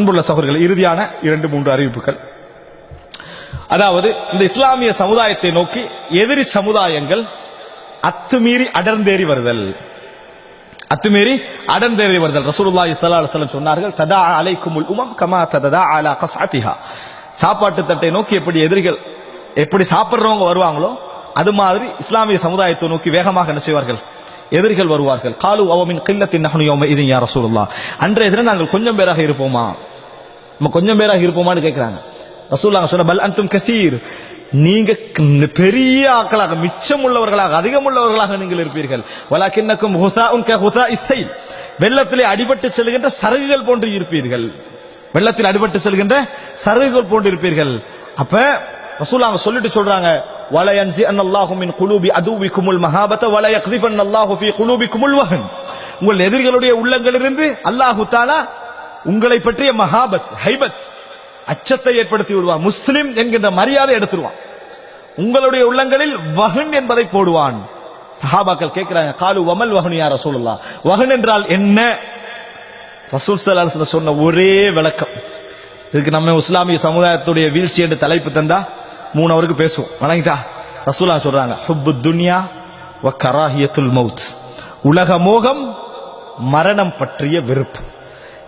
அன்புள்ள சகோதரர்கள் இறுதியான இரண்டு மூன்று அறிவிப்புகள். அதாவது இந்த இஸ்லாமிய சமுதாயத்தை நோக்கி எதிரி சமுதாயங்கள் அத்துமீறி அடர்ந்தேறி வருதல். அத்துமீறி அடர்ந்தேறி வருதல். ரசூலுல்லாஹி ஸல்லல்லாஹு அலைஹி வஸல்லம் சொன்னார்கள் ததா அலைக்குமுல் உமம் கமா ததா அலா கஸ்அதிஹா சாப்பாட்டு தட்டை நோக்கி எப்படி எதிரிகள் எப்படி சாப்பிடுறவங்க வருவாங்களோ அது மாதிரி இஸ்லாமிய சமுதாயத்தை நோக்கி வேகமாக என்ன செய்வார்கள்? எதிரிகள் வருவார்கள். காலு அவமின் கில்லத்தின் நஹனு இது யார் ரசூலுல்லா அன்றைய தினம் நாங்கள் கொஞ்சம் பேராக இருப்போமா? நம்ம கொஞ்சம் பேராக இருப்போமான்னு கேட்கிறாங்க ரசூல்லாங்க சொன்ன பல் அன்தும் கசீர். நீங்க பெரிய ஆக்களாக மிச்சம் உள்ளவர்களாக அதிகம் உள்ளவர்களாக நீங்கள் இருப்பீர்கள். வலாக்கின்னக்கும் ஹுசாஉன் க ஹுசா இசை வெள்ளத்திலே அடிபட்டு செல்கின்ற சருகுகள் போன்று இருப்பீர்கள். வெள்ளத்தில் அடிபட்டு செல்கின்ற சருகுகள் போன்று இருப்பீர்கள். அப்ப ரசூலாங்க சொல்லிட்டு சொல்றாங்க வல யன்சி அன்னல்லாஹு மின் குலூபி அதுவிக்குமுல் மஹாபத வல யக்திஃபன் அல்லாஹு ஃபீ குலூபிக்குமுல் வகன் உங்கள் எதிரிகளுடைய உள்ளங்களிலிருந்து அல்லாஹு தாலா உங்களை பற்றிய மகாபத் ஹைபத் அச்சத்தை ஏற்படுத்தி விடுவான். முஸ்லிம் என்கின்ற மரியாதை எடுத்துருவான். உங்களுடைய உள்ளங்களில் வகன் என்பதை போடுவான். சஹாபாக்கள் கேட்கிறாங்க காலு வமல் வகன் யா சொல்லலாம் வகன் என்றால் என்ன? ரசூல் ஸல்லல்லாஹு சொன்ன ஒரே விளக்கம். இதுக்கு நம்ம இஸ்லாமிய சமுதாயத்துடைய வீழ்ச்சி என்று தலைப்பு தந்தா மூணு அவருக்கு பேசுவோம். வணங்கிட்டா? ரசூலா சொல்றாங்க ஹுப்பு துன்யா வ கராஹியத்துல் மவுத் உலக மோகம் மரணம் பற்றிய வெறுப்பு.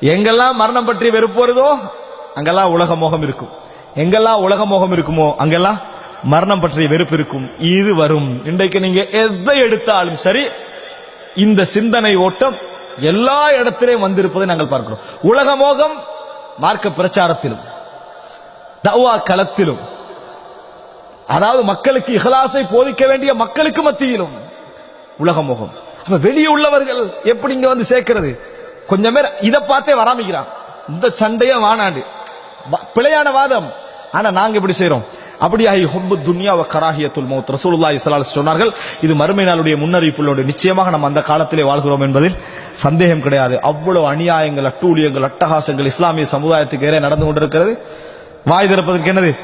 எங்கெல்லாம் மரணம் பற்றிய வெறுப்பு வருதோ அங்கெல்லாம் உலக மோகம் இருக்கும். எங்கெல்லாம் உலக மோகம் இருக்குமோ அங்கெல்லாம் மரணம் பற்றிய வெறுப்பு இருக்கும். இது வரும். இன்றைக்கு நீங்க எதை எடுத்தாலும் சரி இந்த சிந்தனை ஓட்டம் எல்லா இடத்திலையும் வந்திருப்பதை நாங்கள் பார்க்கிறோம். உலக மோகம் மார்க்க பிரச்சாரத்திலும் தவா களத்திலும் அதாவது மக்களுக்கு இஹலாசை போதிக்க வேண்டிய மக்களுக்கு மத்தியிலும் உலக முகம். அப்ப வெளியே உள்ளவர்கள் எப்படி இங்க வந்து சேர்க்கிறது? கொஞ்சம் பேர் இதை பார்த்தே வராமிக்கிறான் இந்த சண்டையே வானாண்டு. வ- பிழையான வாதம். ஆனா நாங்க இப்படி செய்யறோம் அப்படியாகி ஆகி துன்யா வ கராஹியத்துல் மௌத். ரசூலுல்லாஹி ஸல்லல்லாஹு சொன்னார்கள் இது மறுமை நாளுடைய முன்னறிவிப்புள்ளோடு நிச்சயமாக நம்ம அந்த காலத்திலே வாழ்கிறோம் என்பதில் சந்தேகம் கிடையாது. அவ்வளவு அநியாயங்கள் அட்டூழியங்கள் அட்டகாசங்கள் இஸ்லாமிய சமுதாயத்துக்கு ஏறே நடந்து கொண்டிருக்கிறது. வாய் திறப்பதற்கு என்னது?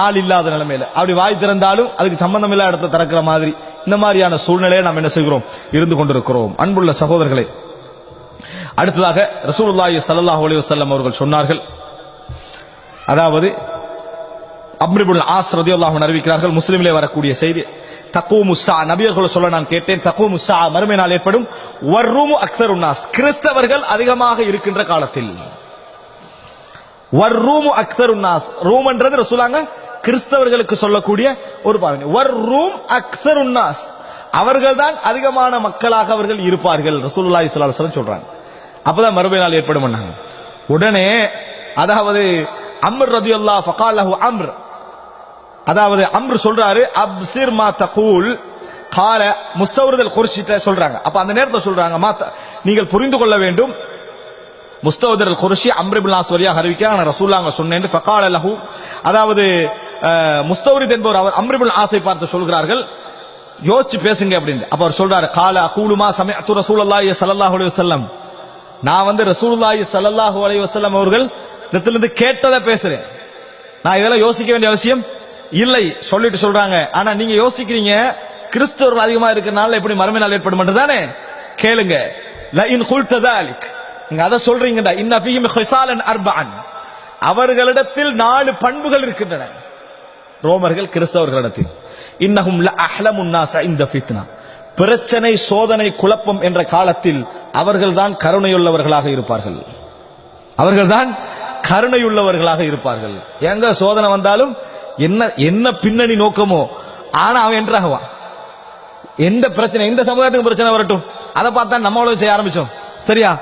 ஆள் இல்லாத நிலைமையில. அப்படி வாய் திறந்தாலும் அதுக்கு சம்பந்தம் இல்லாத இடத்தை திறக்கிற மாதிரி இந்த மாதிரியான சூழ்நிலையை நாம் என்ன செய்கிறோம்? இருந்து கொண்டிருக்கிறோம். அன்புள்ள சகோதரர்களே அடுத்ததாக ரசூலுல்லாஹி சல்லாஹூ அலி வசல்லம் அவர்கள் சொன்னார்கள். அதாவது அம்ரிபுல் ஆஸ் ரதியல்லாஹு அறிவிக்கிறார்கள் முஸ்லீமிலே வரக்கூடிய செய்தி தக்கூமு ஸா நபியர்கள் சொல்ல நான் கேட்டேன் தக்கூமு ஸா மறுமை நாள் ஏற்படும். வர்ரூமு அக்தர் உன்னாஸ் கிறிஸ்தவர்கள் அதிகமாக இருக்கின்ற காலத்தில். வர் ரூமு அக்தர் உன்னாஸ் ரூம் என்றது ரசூலாங்க கிறிஸ்தவர்களுக்கு சொல்லக்கூடிய ஒரு பாருங்க. வர் ரூம் அக்சர் உன்னாஸ் அவர்கள் தான் அதிகமான மக்களாக அவர்கள் இருப்பார்கள். ரசூலுல்லாஹி ஸல்லல்லாஹு சொல்றாங்க. அப்பதான் மறுபடி நாள் ஏற்படும் உடனே அதாவது அம்ர் ரதியல்லாஹ் ஃபகாலஹு அம்ர். அதாவது அம்ர் சொல்றாரு அப்சிர் மா தகூல். கால முஸ்தவருதல் குர்ஷிட்ட சொல்றாங்க. அப்ப அந்த நேரத்தில் சொல்றாங்க மாத்த நீங்கள் புரிந்து கொள்ள வேண்டும். முஸ்தவதர் அல் குருஷி அம்ரிபுல் நாஸ் வழியாக அறிவிக்கிறார் நான் ரசூல்லாங்க சொன்னேன். ஃபகால லஹு அதாவது முஸ்தௌரித் என்பவர் அவர் அம்ரிபுல் ஆசை பார்த்து சொல்கிறார்கள். யோசிச்சு பேசுங்க அப்படின்னு அப்ப அவர் சொல்றாரு கால அகூலுமா சமயத்து ரசூலுல்லாஹி ஸல்லல்லாஹு அலைஹி வஸல்லம். நான் வந்து ரசூலுல்லாஹி சல்லாஹு அலைஹி வஸல்லம் அவர்கள் இடத்திலிருந்து கேட்டதை பேசுறேன். நான் இதெல்லாம் யோசிக்க வேண்டிய அவசியம் இல்லை சொல்லிட்டு சொல்றாங்க. ஆனா நீங்க யோசிக்கிறீங்க கிறிஸ்தவர்கள் அதிகமா இருக்கிறனால எப்படி மறுமை நாள் ஏற்படும் தானே? கேளுங்க. லைன் இன் குல்த நீங்க அதை சொல்றீங்கடா. இன்ன ஃபீஹிம் ஹிசாலன் அர்பான் அவர்களிடத்தில் நாலு பண்புகள் இருக்கின்றன. ரோமர்கள் கிறிஸ்தவர்களிடத்தில் இன்னகும் இந்த ஃபித்னா. பிரச்சனை சோதனை குழப்பம் என்ற காலத்தில் அவர்கள்தான் கருணையுள்ளவர்களாக இருப்பார்கள். அவர்கள்தான் கருணையுள்ளவர்களாக இருப்பார்கள். எங்க சோதனை வந்தாலும் என்ன என்ன பின்னணி நோக்கமோ ஆனா அவன் என்றாகுவான் எந்த பிரச்சனை எந்த சமுதாயத்துக்கு பிரச்சனை வரட்டும் அதை பார்த்தா நம்மளும் செய்ய ஆரம்பிச்சோம். சரியா?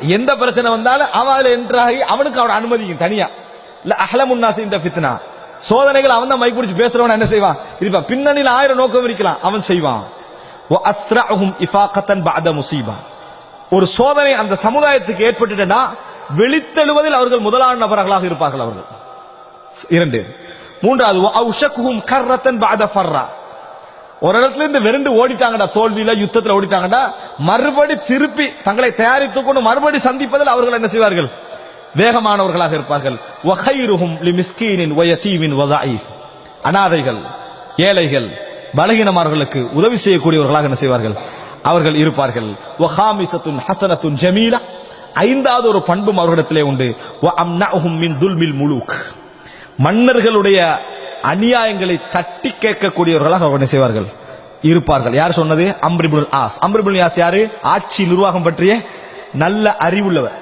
எந்த பிரச்சனை வந்தாலும் அவன் அதுல என்றாகி அவனுக்கு அவன் அனுமதிக்கும் தனியா. இல்ல அஹ்லமுன்னாசி இந்த ஃபித்னா. சோதனைகள் அவன் தான் மைக் பிடிச்சி பேசுறவன் என்ன செய்வான்? இருப்பான் பின்னணியில் ஆயிரம் நோக்கம் இருக்கலாம் அவன் செய்வான். ஒரு சோதனை அந்த சமுதாயத்துக்கு ஏற்பட்டுட்டா வெளித்தெழுவதில் அவர்கள் முதலான நபர்களாக இருப்பார்கள் அவர்கள். இரண்டு. மூன்றாவது ஒரு இடத்துல இருந்து வெறுண்டு ஓடிட்டாங்கடா தோல்வியில யுத்தத்தில் ஓடிட்டாங்கடா மறுபடி திருப்பி தங்களை தயாரித்துக்கொண்டு மறுபடி சந்திப்பதில் அவர்கள் என்ன செய்வார்கள்? வேகமானவர்களாக இருப்பார்கள். லிமிஸ்கீனின் அனாதைகள் ஏழைகள் பலகீனமானவர்களுக்கு உதவி செய்யக்கூடியவர்களாக என்ன செய்வார்கள்? அவர்கள் இருப்பார்கள். வஹாமிசத்துன் ஹசனத்துன் ஜமீலா. ஐந்தாவது ஒரு பண்பும் அவர்களிடத்திலே உண்டு. வ மின் முலூக். மன்னர்களுடைய அநியாயங்களை தட்டி கேட்கக்கூடியவர்களாக அவர்கள் என்ன செய்வார்கள்? இருப்பார்கள். யார் சொன்னது? அம்ரிபுல் ஆஸ். அம்ரிபுல் ஆஸ் யாரு? ஆட்சி நிர்வாகம் பற்றிய நல்ல அறிவுள்ளவர்.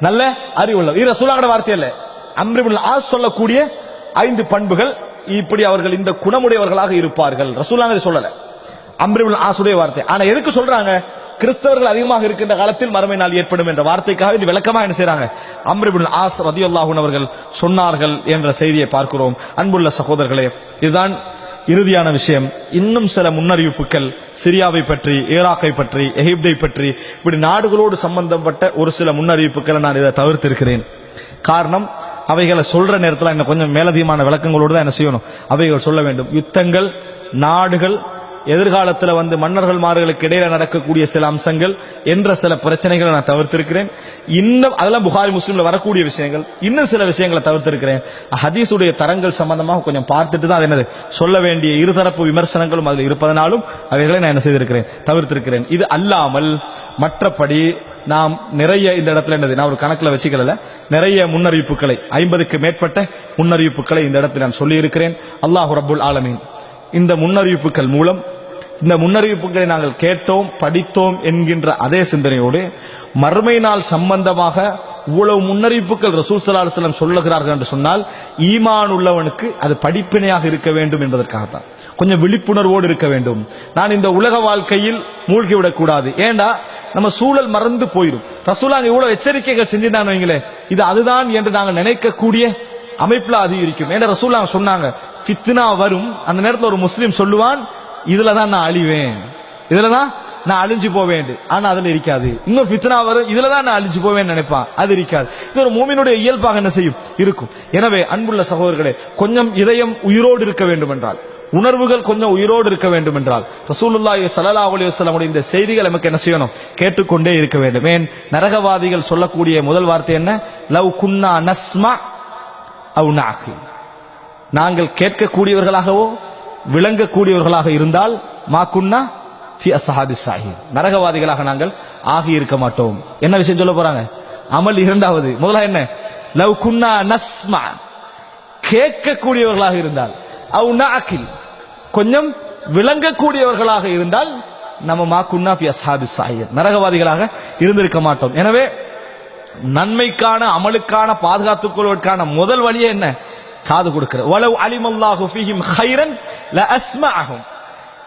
நல்ல அறிவுள்ளவர் இது வார்த்தை அல்ல. அம்ரிபுல் ஆஸ் சொல்லக்கூடிய ஐந்து பண்புகள் இப்படி அவர்கள் இந்த குணமுடையவர்களாக இருப்பார்கள். ரசூலாங்க சொல்லல. அம்ரிபுல் ஆசுடைய வார்த்தை. ஆனா எதுக்கு சொல்றாங்க? கிறிஸ்தவர்கள் அதிகமாக இருக்கின்ற காலத்தில் மறுமை நாள் ஏற்படும் என்ற வார்த்தைக்காக இது விளக்கமா என்ன செய்றாங்க? அம்ரிபுல் ஆஸ் ரதியுல்லாஹூன் அவர்கள் சொன்னார்கள் என்ற செய்தியை பார்க்கிறோம். அன்புள்ள சகோதரர்களே இதுதான் இறுதியான விஷயம் இன்னும் சில முன்னறிவிப்புகள் சிரியாவை பற்றி ஈராக்கை பற்றி எகிப்தை பற்றி இப்படி நாடுகளோடு சம்பந்தப்பட்ட ஒரு சில முன்னறிவிப்புகளை நான் இதை தவிர்த்திருக்கிறேன். காரணம் அவைகளை சொல்ற நேரத்தில் என்ன கொஞ்சம் மேலதிகமான விளக்கங்களோடு தான் என்ன செய்யணும்? அவைகள் சொல்ல வேண்டும். யுத்தங்கள் நாடுகள் எதிர்காலத்தில் வந்து மன்னர்கள் மார்களுக்கு இடையில நடக்கக்கூடிய சில அம்சங்கள் என்ற சில பிரச்சனைகளை நான் தவிர்த்திருக்கிறேன். இன்னும் அதெல்லாம் புகாரி முஸ்லீம்ல வரக்கூடிய விஷயங்கள் இன்னும் சில விஷயங்களை தவிர்த்திருக்கிறேன். ஹதீஸுடைய தரங்கள் சம்பந்தமாக கொஞ்சம் பார்த்துட்டு தான் அது என்னது சொல்ல வேண்டிய இருதரப்பு விமர்சனங்களும் அதில் இருப்பதனாலும் அவைகளை நான் என்ன செய்திருக்கிறேன் தவிர்த்திருக்கிறேன். இது அல்லாமல் மற்றபடி நாம் நிறைய இந்த இடத்துல என்னது நான் ஒரு கணக்கில் வச்சுக்கல நிறைய முன்னறிவிப்புகளை ஐம்பதுக்கு மேற்பட்ட முன்னறிவிப்புகளை இந்த இடத்தில் நான் சொல்லியிருக்கிறேன். அல்லாஹு அல்லாஹ் ஆலமீன். இந்த முன்னறிவிப்புகள் மூலம் இந்த முன்னறிவிப்புகளை நாங்கள் கேட்டோம் படித்தோம் என்கின்ற அதே சிந்தனையோடு மறுமை நாள் சம்பந்தமாக இவ்வளவு முன்னறிவிப்புகள் ரசூல் சலாஹ் சொல்லுகிறார்கள் என்று சொன்னால் ஈமான் உள்ளவனுக்கு அது படிப்பினையாக இருக்க வேண்டும் என்பதற்காகத்தான். கொஞ்சம் விழிப்புணர்வோடு இருக்க வேண்டும். நான் இந்த உலக வாழ்க்கையில் மூழ்கி விடக்கூடாது ஏண்டா? நம்ம சூழல் மறந்து போயிடும் ரசூலாங்க இவ்வளவு எச்சரிக்கைகள் செஞ்சிருந்தாங்க வைங்களே இது அதுதான் என்று நாங்கள் நினைக்கக்கூடிய அமைப்புல அதிகரிக்கும் ஏன்னா ரசூலாங்க சொன்னாங்க ஃபித்னா வரும். அந்த நேரத்தில் ஒரு முஸ்லீம் சொல்லுவான் இதுல தான் நான் அழிவேன். இதுல தான் நான் அழிஞ்சு போவேன். ஆனா அதுல இருக்காது. இன்னும் ஃபித்னா வரும். இதுல தான் நான் அழிஞ்சு போவேன்னு நினைப்பான். அது இருக்காது. இது ஒரு மூமினுடைய இயல்பாக என்ன செய்யும்? இருக்கும். எனவே அன்புள்ள சகோதரர்களே கொஞ்சம் இதயம் உயிரோடு இருக்க வேண்டும் என்றால் உணர்வுகள் கொஞ்சம் உயிரோடு இருக்க வேண்டும் என்றால் ரசூலுல்லாஹி ஸல்லல்லாஹு அலைஹி வஸல்லமுடைய இந்த செய்திகள் நமக்கு என்ன செய்யணும்? கேட்டுக்கொண்டே இருக்க வேண்டும். ஏன்? நரகவாதிகள் சொல்லக்கூடிய முதல் வார்த்தை என்ன? லவ் குன்னா நஸ்மா அவ் நாகு நாங்கள் கேட்கக்கூடியவர்களாகவோ விளங்கக்கூடியவர்களாக இருந்தால் மா ஃபி சாஹி நரகவாதிகளாக நாங்கள் ஆகி இருக்க மாட்டோம். என்ன விஷயம் சொல்ல போறாங்க? அமல் இரண்டாவது. முதலா என்ன? லவ் குன்னா நஸ்மா. கேட்கக்கூடியவர்களாக இருந்தால் அவு நாக்கில் கொஞ்சம் விளங்கக்கூடியவர்களாக இருந்தால் நம்ம மா ஃபி அஸ்ஹாபி சாஹி நரகவாதிகளாக இருந்திருக்க மாட்டோம். எனவே நன்மைக்கான அமலுக்கான பாதுகாத்துக் கொள்வதற்கான முதல் வழியே என்ன? காது கொடுக்கிற வலவ் அலிமல்லாஹு ஃபீஹிம் ஹைரன்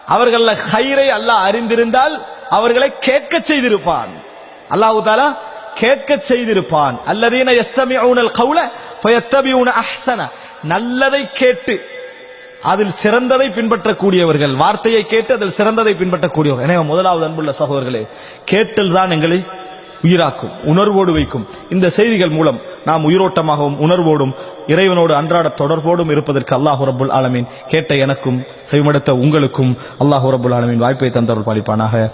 அவர்கள் ஹைரை அல்லாஹ் அறிந்திருந்தால் அவர்களை கேட்க செய்திருப்பான். அல்லாஹ் தாலா கேட்க செய்திருப்பான். அல்லதீன யஸ்தமிஊனல் கௌல உன அஹ்சன. நல்லதை கேட்டு அதில் சிறந்ததை பின்பற்றக்கூடியவர்கள். வார்த்தையை கேட்டு அதில் சிறந்ததை பின்பற்றக்கூடியவர்கள். எனவே முதலாவது அன்புள்ள சகோதரர்களே கேட்டல் தான் எங்களை உயிராக்கும் உணர்வோடு வைக்கும். இந்த செய்திகள் மூலம் நாம் உயிரோட்டமாகவும் உணர்வோடும் இறைவனோடு அன்றாட தொடர்போடும் இருப்பதற்கு அல்லாஹ் ரபுல் ஆலமீன் கேட்ட எனக்கும் செவிமடுத்த உங்களுக்கும் அல்லாஹ் ரபுல் ஆலமீன் வாய்ப்பை தந்தவர்கள் பாலிப்பானாக.